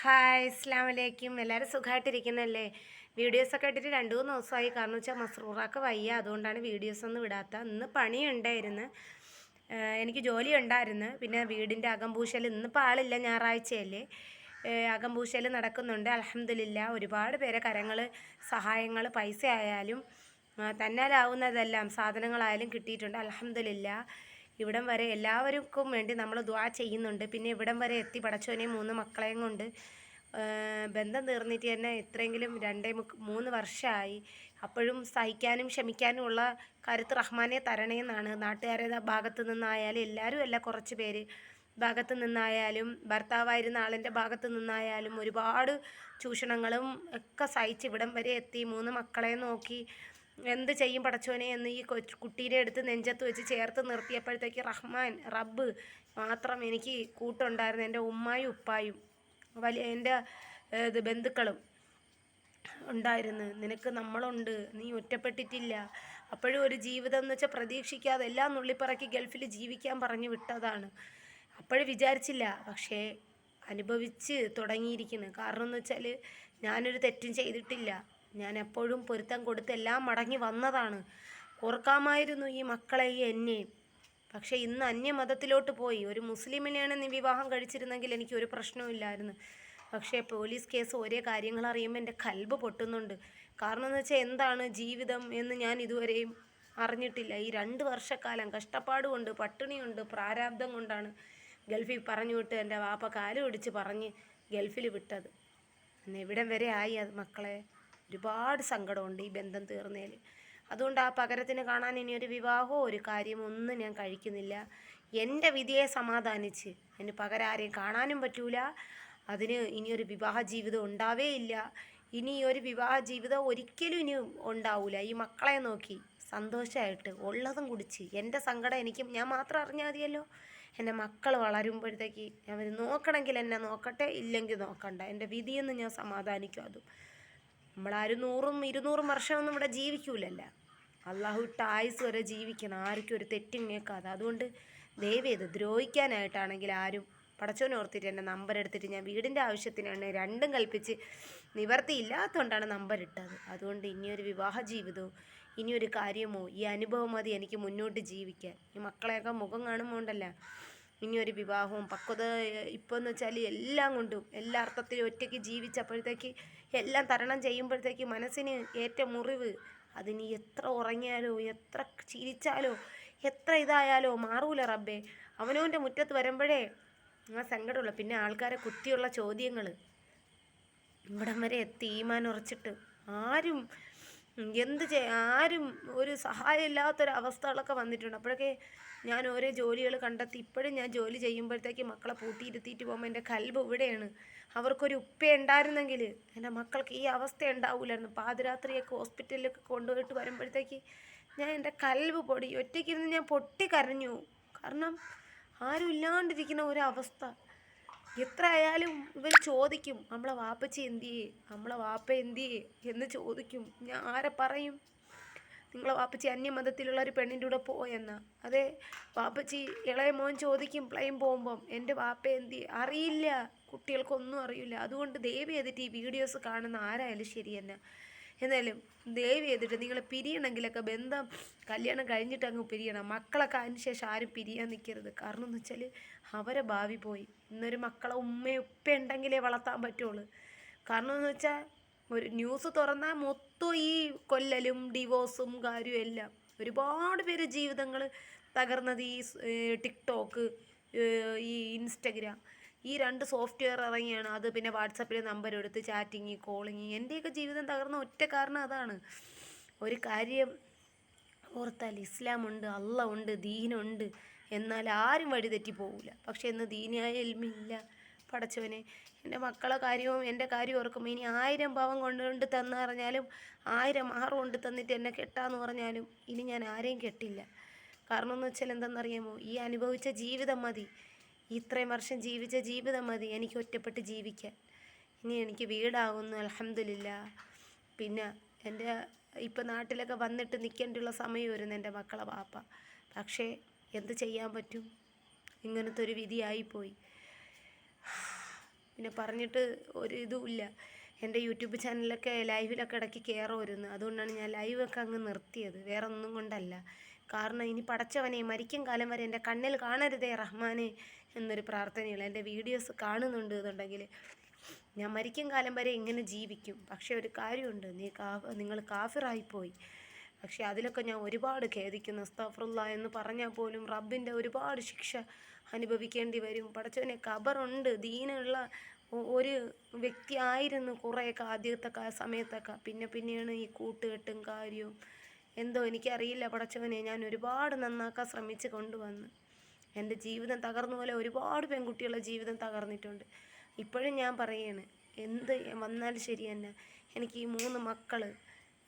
Hi അസ്ലാം വലൈക്കും എല്ലാവരും സുഖമായിട്ടിരിക്കുന്നല്ലേ വീഡിയോസൊക്കെ ഇട്ടിട്ട് രണ്ട് മൂന്ന് ദിവസമായി. കാരണം വെച്ചാൽ മസ്റൂറാക്ക് വയ്യ. അതുകൊണ്ടാണ് വീഡിയോസ് ഒന്നും വിടാത്ത. ഇന്ന് പണിയുണ്ടായിരുന്നു. എനിക്ക് ജോലി ഉണ്ടായിരുന്നു. പിന്നെ വീടിന്റെ അകംപൂശൽ ഇന്നിപ്പോൾ ആളില്ല ഞായറാഴ്ചയല്ലേ. അകംപൂശൽ നടക്കുന്നുണ്ട്. അലഹമില്ല ഒരുപാട് പേരെ കരങ്ങൾ സഹായങ്ങൾ പൈസ ആയാലും തന്നാലാവുന്നതെല്ലാം സാധനങ്ങളായാലും കിട്ടിയിട്ടുണ്ട്. അലഹമില്ല ഇവിടം വരെ എല്ലാവർക്കും വേണ്ടി നമ്മൾ ദ്വാ ചെയ്യുന്നുണ്ട്. പിന്നെ ഇവിടം വരെ എത്തി പടച്ചോനെയും മൂന്ന് മക്കളെയും കൊണ്ട് ബന്ധം തീർന്നിട്ട് തന്നെ ഇത്രയെങ്കിലും രണ്ടേ മൂന്ന് വർഷമായി അപ്പോഴും സഹിക്കാനും ക്ഷമിക്കാനും ഉള്ള കരുത്ത് റഹ്മാനെ തരണേന്നാണ്. നാട്ടുകാരുടെ ഭാഗത്തു നിന്നായാലും എല്ലാവരും അല്ല കുറച്ച് പേര് ഭാഗത്തു നിന്നായാലും ഭർത്താവായിരുന്ന ആളിന്റെ ഭാഗത്തു നിന്നായാലും ഒരുപാട് ചൂഷണങ്ങളും ഒക്കെ സഹിച്ച് ഇവിടം വരെ എത്തി. മൂന്ന് മക്കളെ നോക്കി എന്ത് ചെയ്യും പടച്ചോനെ എന്ന് ഈ കൊച്ചു കുട്ടീനെ എടുത്ത് നെഞ്ചത്ത് വെച്ച് ചേർത്ത് നിർത്തിയപ്പോഴത്തേക്ക് റഹ്മാൻ റബ്ബ് മാത്രം എനിക്ക് കൂട്ടുണ്ടായിരുന്നു എന്റെ ഉമ്മായും ഉപ്പായും വലിയ എന്റെ ഇത് ബന്ധുക്കളും ഉണ്ടായിരുന്നു. നിനക്ക് നമ്മളുണ്ട് നീ ഒറ്റപ്പെട്ടിട്ടില്ല. അപ്പോഴും ഒരു ജീവിതം എന്ന് വെച്ചാൽ പ്രതീക്ഷിക്കാതെ എല്ലാം നുള്ളിപ്പറക്കി ഗൾഫിൽ ജീവിക്കാൻ പറഞ്ഞു വിട്ടതാണ്. അപ്പോഴും വിചാരിച്ചില്ല പക്ഷേ അനുഭവിച്ച് തുടങ്ങിയിരിക്കുന്നു. കാരണം എന്ന് വെച്ചാൽ ഞാനൊരു തെറ്റും ചെയ്തിട്ടില്ല. ഞാൻ എപ്പോഴും പൊരുത്തം കൊടുത്തെല്ലാം മടങ്ങി വന്നതാണ്. ഓർക്കാമായിരുന്നു ഈ മക്കളെയും എന്നെയും പക്ഷേ ഇന്ന് അന്യമതത്തിലോട്ട് പോയി. ഒരു മുസ്ലിമിനെയാണ് നീ വിവാഹം കഴിച്ചിരുന്നെങ്കിൽ എനിക്ക് ഒരു പ്രശ്നവുമില്ലായിരുന്നു പക്ഷേ പോലീസ് കേസ് ഒരേ കാര്യങ്ങൾ അറിയുമ്പോൾ എന്റെ കൽബ് പൊട്ടുന്നുണ്ട്. കാരണം എന്ന് വെച്ചാൽ എന്താണ് ജീവിതം എന്ന് ഞാൻ ഇതുവരെയും അറിഞ്ഞിട്ടില്ല. ഈ രണ്ട് വർഷക്കാലം കഷ്ടപ്പാട് കൊണ്ട് പട്ടിണിയുണ്ട് പ്രാരാബ്ദം കൊണ്ടാണ് ഗൾഫിൽ പറഞ്ഞു വിട്ട് എന്റെ വാപ്പ കാലു പിടിച്ച് പറഞ്ഞ് ഗൾഫിൽ വിട്ടത്. എന്നെവിടം വരെ ആയി അത് മക്കളെ? ഒരുപാട് സങ്കടമുണ്ട് ഈ ബന്ധം തീർന്നതിൽ. അതുകൊണ്ട് ആ പകരത്തിന് കാണാൻ ഇനി ഒരു വിവാഹമോ ഒരു കാര്യമോ ഒന്നും ഞാൻ കഴിക്കുന്നില്ല. എന്റെ വിധിയെ സമാധാനിച്ച് അതിന് പകരം ആരെയും കാണാനും പറ്റൂല. അതിന് ഇനിയൊരു വിവാഹ ജീവിതം ഉണ്ടാവേ ഇല്ല. ഇനി ഒരു വിവാഹ ജീവിതം ഒരിക്കലും ഇനി ഉണ്ടാവില്ല ഈ മക്കളെ നോക്കി സന്തോഷമായിട്ട് ഉള്ളതും കുടിച്ച് എന്റെ സങ്കടം എനിക്കും ഞാൻ മാത്രം അറിഞ്ഞാൽ മതിയല്ലോ. എന്റെ മക്കൾ വളരുമ്പോഴത്തേക്ക് അവർ നോക്കണമെങ്കിൽ എന്നെ നോക്കട്ടെ? ഇല്ലെങ്കിൽ നോക്കണ്ട. എന്റെ വിധിയെന്ന് ഞാൻ സമാധാനിക്കും അതും. നമ്മളാരും നൂറും ഇരുന്നൂറും വർഷമൊന്നും ഇവിടെ ജീവിക്കൂലല്ല. അള്ളാഹു ഇട്ട ആയുസ് വരെ ജീവിക്കണം. ആർക്കും ഒരു തെറ്റും കേൾക്കാതെ. അതുകൊണ്ട് ദയവേത് ദ്രോഹിക്കാനായിട്ടാണെങ്കിൽ ആരും പടച്ചോനെ ഓർത്തിട്ട് എന്റെ നമ്പർ എടുത്തിട്ട് ഞാൻ വീടിന്റെ ആവശ്യത്തിനാണ് രണ്ടും കൽപ്പിച്ച് നിവർത്തിയില്ലാത്തതുകൊണ്ടാണ് നമ്പർ ഇട്ടത്. അതുകൊണ്ട് ഇനിയൊരു വിവാഹ ജീവിതവും ഇനിയൊരു കാര്യമോ ഈ അനുഭവം മതി എനിക്ക് മുന്നോട്ട് ജീവിക്കാൻ. ഈ മക്കളെയൊക്കെ മുഖം കാണുമ്പോൾ ഉണ്ടല്ല ഇനിയൊരു വിവാഹവും. പക്വത ഇപ്പോൾ എന്ന് വെച്ചാൽ എല്ലാം കൊണ്ടും എല്ലാ അർത്ഥത്തിലും ഒറ്റയ്ക്ക് ജീവിച്ചപ്പോഴത്തേക്ക് എല്ലാം തരണം ചെയ്യുമ്പോഴത്തേക്ക് മനസ്സിന് ഏറ്റ മുറിവ്. അതിന് എത്ര ഉറങ്ങിയാലോ എത്ര ചിരിച്ചാലോ എത്ര ഇതായാലോ മാറൂല റബ്ബേ. അവനവന്റെ മുറ്റത്ത് വരുമ്പോഴേ ആ സങ്കടമുള്ള പിന്നെ ആൾക്കാരെ കുത്തിയുള്ള ചോദ്യങ്ങൾ ഇവിടം വരെ എത്തി ഈമാൻ ആരും എന്ത് ചെയ് ആരും ഒരു സഹായം ഇല്ലാത്തൊരവസ്ഥകളൊക്കെ വന്നിട്ടുണ്ട്. അപ്പോഴൊക്കെ ഞാൻ ഓരോ ജോലികൾ കണ്ടെത്തി ഇപ്പോഴും ഞാൻ ജോലി ചെയ്യുമ്പോഴത്തേക്ക് മക്കളെ പൂട്ടിയിരുത്തിയിട്ട് പോകുമ്പോൾ എന്റെ കൽബ് ഇവിടെയാണ്. അവർക്കൊരു ഉപ്പ ഉണ്ടായിരുന്നെങ്കിൽ എന്റെ മക്കൾക്ക് ഈ അവസ്ഥ ഉണ്ടാവില്ലായിരുന്നു പാതിരാത്രിയൊക്കെ ഹോസ്പിറ്റലിലൊക്കെ കൊണ്ടുപോയിട്ട് വരുമ്പോഴത്തേക്ക് ഞാൻ എന്റെ കൽബ് പൊടി ഒറ്റയ്ക്കിരുന്ന് ഞാൻ പൊട്ടി കരഞ്ഞു. കാരണം ആരും ഇല്ലാണ്ടിരിക്കുന്ന ഒരവസ്ഥ എത്ര ആയാലും ഇവർ ചോദിക്കും നമ്മളെ വാപ്പച്ചി എന്തിയേ? നമ്മളെ വാപ്പ എന്തിയേ? എന്ന് ചോദിക്കും. ഞാൻ ആരെ പറയും? നിങ്ങളെ വാപ്പച്ചി അന്യമതത്തിലുള്ള ഒരു പെണ്ണിന്റെ കൂടെ പോയെന്ന. അതെ വാപ്പച്ചി ഇളയ മോൻ ചോദിക്കും പ്ലെയിൻ പോകുമ്പം എന്റെ വാപ്പ എന്തി അറിയില്ല. കുട്ടികൾക്കൊന്നും അറിയില്ല. അതുകൊണ്ട് ദയവ് ചെയ്തിട്ട് ഈ വീഡിയോസ് കാണുന്ന ആരായാലും ശരി തന്നെ. എന്നാലും ദയവ് ചെയ്തിട്ട് നിങ്ങൾ പിരിയണമെങ്കിലൊക്കെ ബന്ധം കല്യാണം കഴിഞ്ഞിട്ട് അങ്ങ് പിരിയണം. മക്കളൊക്കെ അതിന് ശേഷം ആരും പിരിയാൻ നിൽക്കരുത്. കാരണം എന്ന് വെച്ചാൽ അവരെ ഭാവി പോയി. ഇന്നൊരു മക്കളെ ഉമ്മയും ഉപ്പ ഉണ്ടെങ്കിലേ വളർത്താൻ പറ്റുള്ളൂ. കാരണം എന്ന് വെച്ചാൽ ഒരു ന്യൂസ് തുറന്നാൽ മൊത്തം ഈ കൊല്ലലും ഡിവോഴ്സും കാര്യവും എല്ലാം. ഒരുപാട് പേര് ജീവിതങ്ങൾ തകർന്നത് ഈ ടിക്ടോക്ക് ഈ ഇൻസ്റ്റഗ്രാം ഈ രണ്ട് സോഫ്റ്റ്വെയർ ഇറങ്ങിയാണ്. അത് പിന്നെ വാട്സപ്പിൽ നമ്പർ എടുത്ത് ചാറ്റിങ് കോളിങ് എന്റെയൊക്കെ ജീവിതം തകർന്ന ഒറ്റ കാരണം അതാണ്. ഒരു കാര്യം ഓർത്താൽ ഇസ്ലാം ഉണ്ട് അള്ള ഉണ്ട് ദീനുണ്ട്. എന്നാൽ ആരും വഴി പോകില്ല പക്ഷേ ഇന്ന് ദീനിയായ എൽമില്ല പടച്ചവനെ. എന്റെ മക്കളെ കാര്യവും എന്റെ കാര്യവും ഓർക്കുമ്പോൾ ഇനി ആയിരം പാവം കൊണ്ടുകൊണ്ട് തന്നു പറഞ്ഞാലും ആയിരം ആറ് കൊണ്ട് തന്നിട്ട് എന്നെ കെട്ടാന്ന് പറഞ്ഞാലും ഇനി ഞാൻ ആരെയും കെട്ടില്ല. കാരണം എന്ന് വെച്ചാൽ എന്തെന്നറിയാമോ? ഈ അനുഭവിച്ച ജീവിതം മതി. ഇത്രയും വർഷം ജീവിച്ച ജീവിതം മതി. എനിക്ക് ഒറ്റപ്പെട്ട് ജീവിക്കാൻ. ഇനി എനിക്ക് വീടാകുന്നു അലഹമില്ല പിന്നെ എന്റെ ഇപ്പം നാട്ടിലൊക്കെ വന്നിട്ട് നിൽക്കേണ്ടിയുള്ള സമയം വരുന്നു എന്റെ മക്കളെ പാപ്പ. പക്ഷേ എന്ത് ചെയ്യാൻ പറ്റും? ഇങ്ങനത്തെ ഒരു വിധിയായിപ്പോയി പിന്നെ പറഞ്ഞിട്ട് ഒരു ഇതുമില്ല എന്റെ യൂട്യൂബ് ചാനലൊക്കെ ലൈവിലൊക്കെ ഇടയ്ക്ക് കയറുമായിരുന്നു. അതുകൊണ്ടാണ് ഞാൻ ലൈവൊക്കെ അങ്ങ് നിർത്തിയത്. വേറെ ഒന്നും കൊണ്ടല്ല. കാരണം ഇനി പടച്ചവനെ മരിക്കും കാലം വരെ എന്റെ കണ്ണിൽ കാണരുതേ റഹ്മാനെ എന്നൊരു പ്രാർത്ഥനയുള്ള എന്റെ വീഡിയോസ് കാണുന്നുണ്ട് എന്നുണ്ടെങ്കിൽ ഞാൻ മരിക്കും കാലം വരെ ഇങ്ങനെ ജീവിക്കും. പക്ഷേ ഒരു കാര്യമുണ്ട് നീ കാ നിങ്ങൾ കാഫിറായിപ്പോയി. പക്ഷേ അതിലൊക്കെ ഞാൻ ഒരുപാട് ഖേദിക്കുന്നു. അസ്താഫറുള്ള എന്ന് പറഞ്ഞാൽ പോലും റബ്ബിന്റെ ഒരുപാട് ശിക്ഷ അനുഭവിക്കേണ്ടി വരും. പടച്ചവനെ ഖബറുണ്ട്. ദീനുള്ള ഒരു വ്യക്തി ആയിരുന്നു കുറേയൊക്കെ ആദ്യത്തെ സമയത്തൊക്കെ. പിന്നെ പിന്നെയാണ് ഈ കൂട്ടുകെട്ടും കാര്യവും എന്തോ എനിക്കറിയില്ല പടച്ചവനെ. ഞാൻ ഒരുപാട് നന്നാക്കാൻ ശ്രമിച്ച് കൊണ്ടുവന്ന്. എന്റെ ജീവിതം തകർന്ന പോലെ ഒരുപാട് പെൺകുട്ടികളുടെ ജീവിതം തകർന്നിട്ടുണ്ട്. ഇപ്പോഴും ഞാൻ പറയാണ് എന്ത് വന്നാലും ശരി തന്നെ. എനിക്ക് ഈ മൂന്ന് മക്കൾ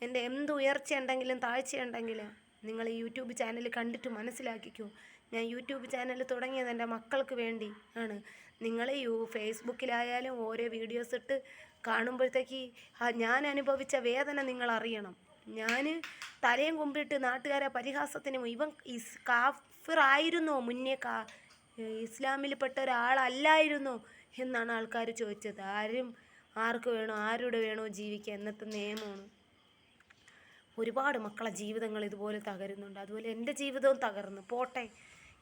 എന്റെ എന്ത് ഉയർച്ച ഉണ്ടെങ്കിലും താഴ്ച ഉണ്ടെങ്കിലും നിങ്ങൾ ഈ യൂട്യൂബ് ചാനൽ കണ്ടിട്ട് മനസ്സിലാക്കിക്കോ. ഞാൻ യൂട്യൂബ് ചാനൽ തുടങ്ങിയത് എന്റെ മക്കൾക്ക് വേണ്ടി ആണ്. നിങ്ങൾ യൂ ഫേസ്ബുക്കിലായാലും ഓരോ വീഡിയോസ് ഇട്ട് കാണുമ്പോഴത്തേക്ക് ഞാൻ അനുഭവിച്ച വേദന നിങ്ങൾ അറിയണം. ഞാൻ തലയും കുമ്പിട്ട് നാട്ടുകാരെ പരിഹാസത്തിന് ഇവൻ ഇസ് കാഫിറായിരുന്നോ. മുന്നേ കാ ഇസ്ലാമിൽപ്പെട്ട ഒരാളല്ലായിരുന്നോ എന്നാണ് ആൾക്കാർ ചോദിച്ചത്. ആരും ആർക്ക് വേണോ ആരുടെ വേണോ ജീവിക്കുക എന്നത്തെ നിയമമാണ്. ഒരുപാട് മക്കളെ ജീവിതങ്ങൾ ഇതുപോലെ തകരുന്നുണ്ട്. അതുപോലെ എന്റെ ജീവിതവും തകർന്നു. പോട്ടെ.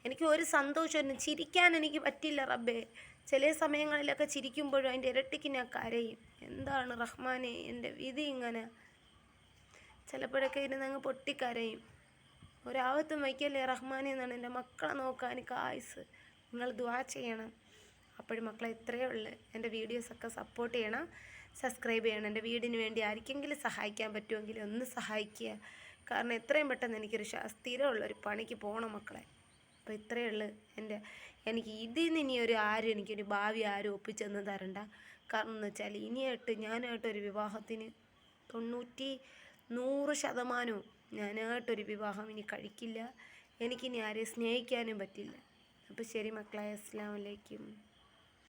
എനിക്ക് ഒരു സന്തോഷമൊന്നും ചിരിക്കാൻ എനിക്ക് പറ്റില്ല റബ്ബേ. ചില സമയങ്ങളിലൊക്കെ ചിരിക്കുമ്പോഴും അതിന്റെ ഇരട്ടിക്ക് ഞാൻ കരയും. എന്താണ് റഹ്മാനെ എന്റെ വിധി ഇങ്ങനെ ചിലപ്പോഴൊക്കെ ഇരുന്ന് അങ്ങ് പൊട്ടിക്കരയും. ഒരാവത്തും വയ്ക്കല്ലേ റഹ്മാനെ എന്നാണ് എന്റെ മക്കളെ നോക്കാൻ കായ്സ്. നിങ്ങൾ ദ്വാ ചെയ്യണം. അപ്പോഴും മക്കളെ ഇത്രയേ ഉള്ളൂ. എന്റെ വീഡിയോസൊക്കെ സപ്പോർട്ട് ചെയ്യണം. സബ്സ്ക്രൈബ് ചെയ്യണം. എന്റെ വീടിന് വേണ്ടി ആർക്കെങ്കിലും സഹായിക്കാൻ പറ്റുമെങ്കിൽ ഒന്ന് സഹായിക്കുക. കാരണം എത്രയും പെട്ടെന്ന് എനിക്കൊരു സ്ഥിരമുള്ള ഒരു പണിക്ക് പോകണം മക്കളെ. അപ്പോൾ ഇത്രയേ ഉള്ളൂ എന്റെ എനിക്ക് ഇതിൽ നിന്ന് ഇനി ഒരു ആരും എനിക്കൊരു ഭാവി ആരും ഒപ്പിച്ചെന്ന് തരണ്ട. കാരണം എന്ന് വെച്ചാൽ ഇനിയായിട്ട് ഞാനായിട്ടൊരു വിവാഹത്തിന് തൊണ്ണൂറ്റി നൂറ് ശതമാനവും ഞാനായിട്ടൊരു വിവാഹം ഇനി കഴിക്കില്ല. എനിക്കിനി ആരെയും സ്നേഹിക്കാനും പറ്റില്ല. അപ്പോൾ ശരി മക്കളെ അസ്സാം വലൈക്കും